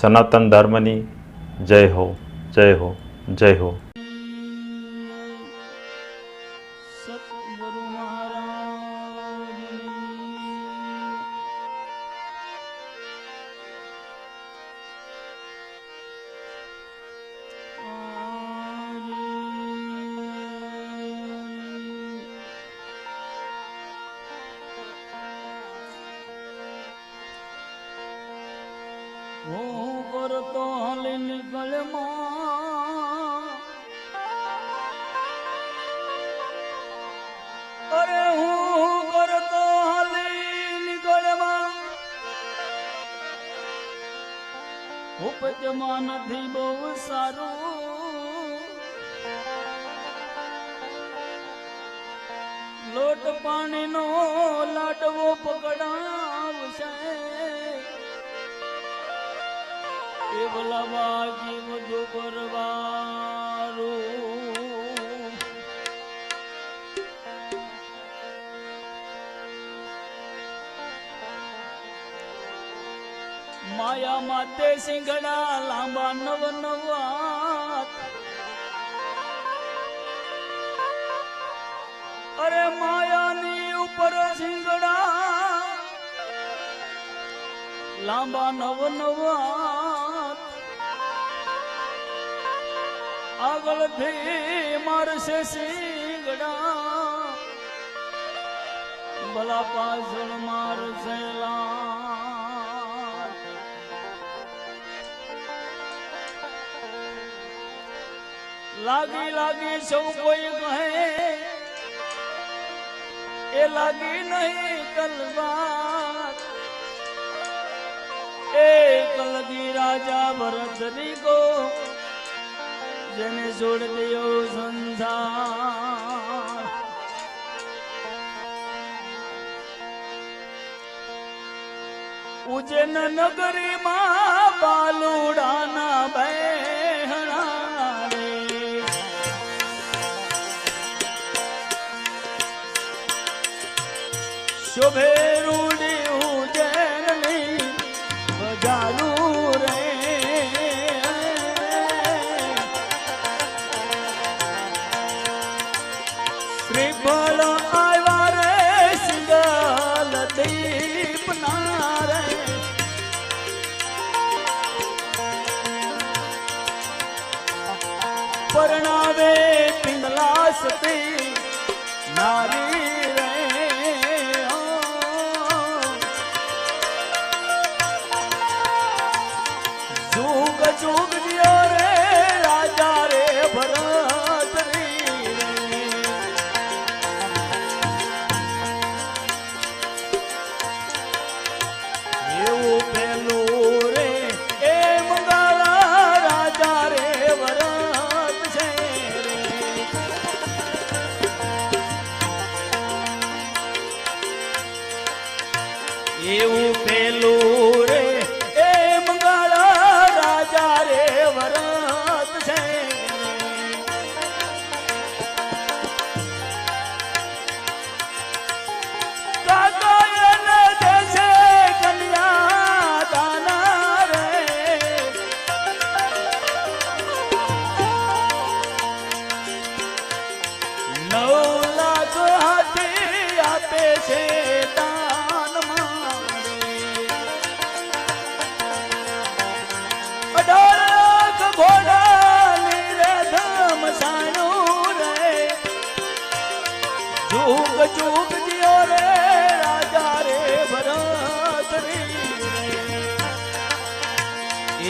સનાતન ધર્મની જય હો જય હો જય હો. હાલી નીકળમાં અરે હું કરતો હાલી ગળમાં. ઉપજમાં નથી બહુ સારું. લોટ પાણીનો લાડવો પકડાવશે એ બોલાવા જીવ જો પરવારું માયા માતે સિંગડા લાંબા નવ નવા અરે માયાની ઉપર સિંગડા લાંબા નવ નવાત આગળથી મારશે સિંગડા ભલા પાછળ મારશે લાગી લાગી સૌ કોઈ કહે, એ લાગી નહીં કલવાર એ કલગી રાજા ભરતરી કો જેને છોડ દિયો સંસાર. નગરી માં બાલુડાના બહેણા રે શોભે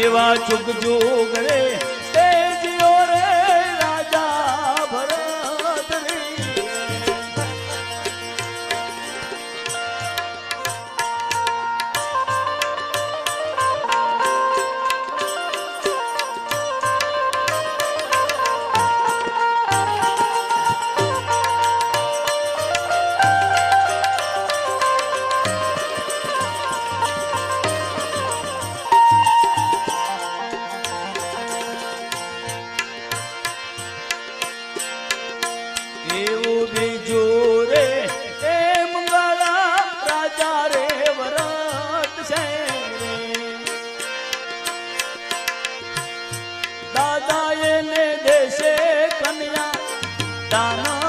એવા ચુગ જોગ રે. દાદાએ ને દેશે કન્યા. દાના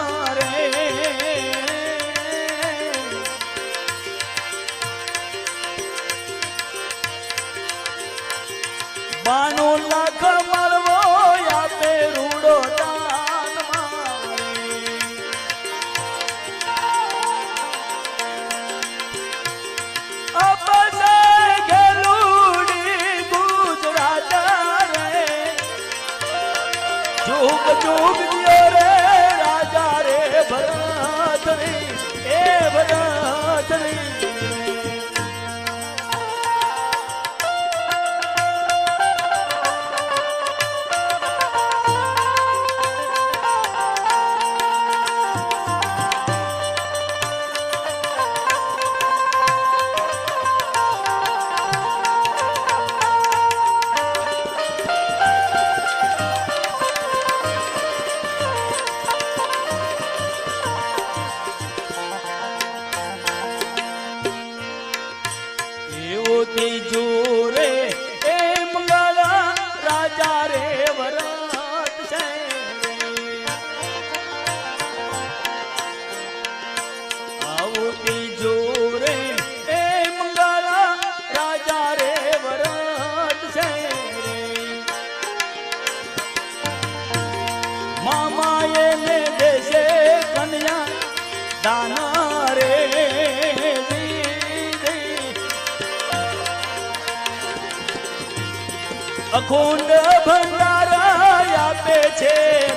અખુંડ ભંડાર આપે છે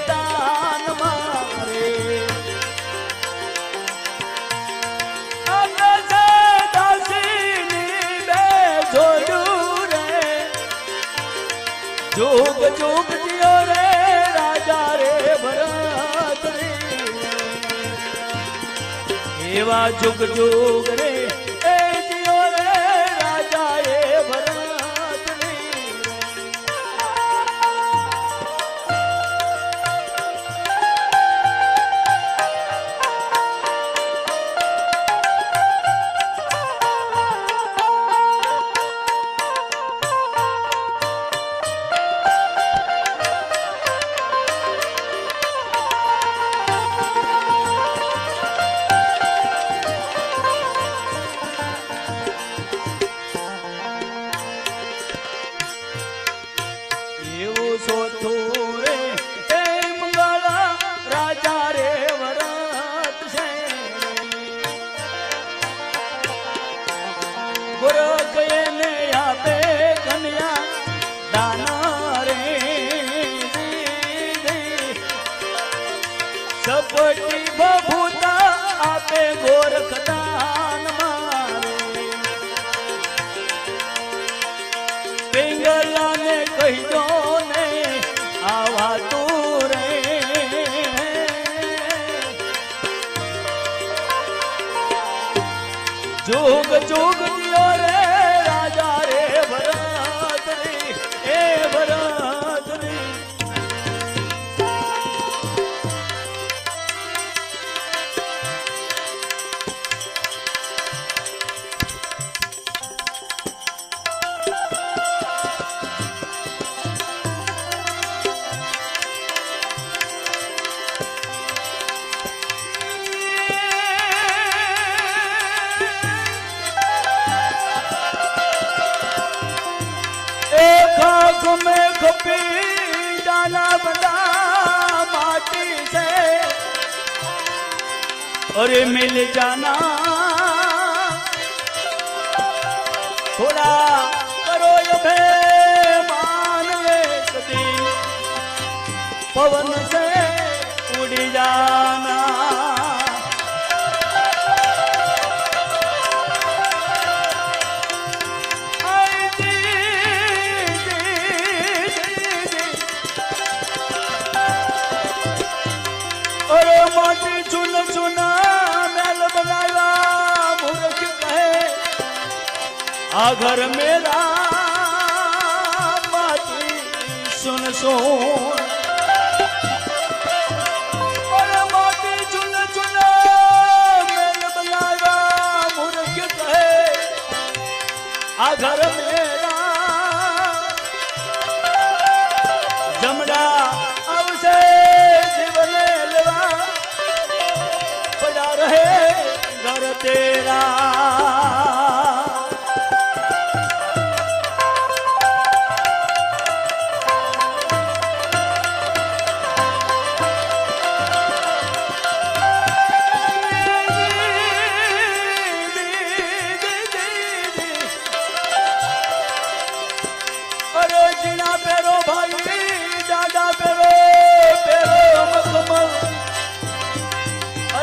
તાન મારે. જોગ જોગ જીઓ રે, રાજા રે ભરત એવા જોગ જોગ રે foi o और मिल जाना थोड़ा करो ये मान सदी पवन से उड़ी जाना આ ઘર મેરા સુનસો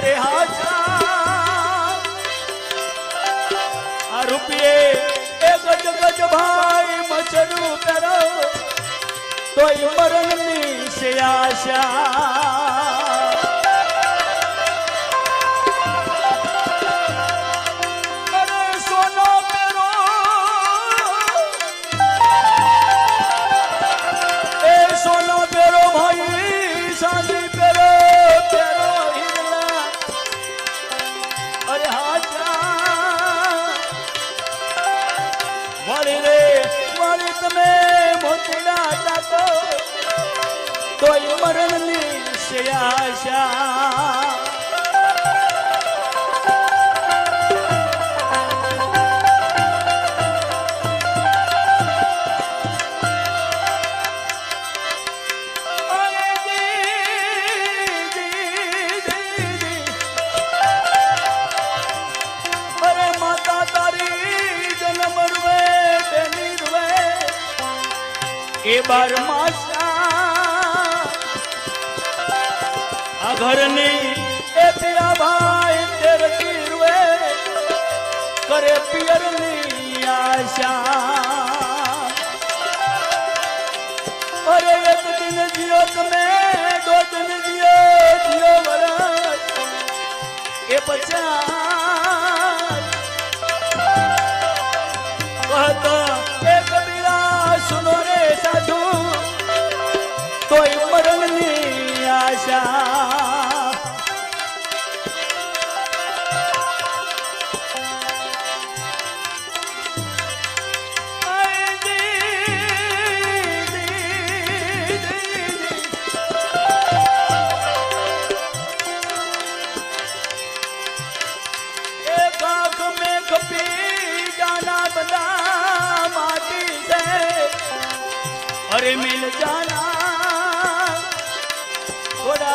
તારે હાજા રૂપિયે એ ગજ ગજ ભાઈ મચડું કરો તોય મરણની છે આશા તોય મરણની છે આશા. કરે પિયરની આશા. અરે એક દિન જીઓ તમે દો દિન જીઓ જીઓ વરસ. એ પચાસ કહતા એ કબીરા સુનો રે સાધુ. તોય મરણની આશા. अरे मिल जाना थोड़ा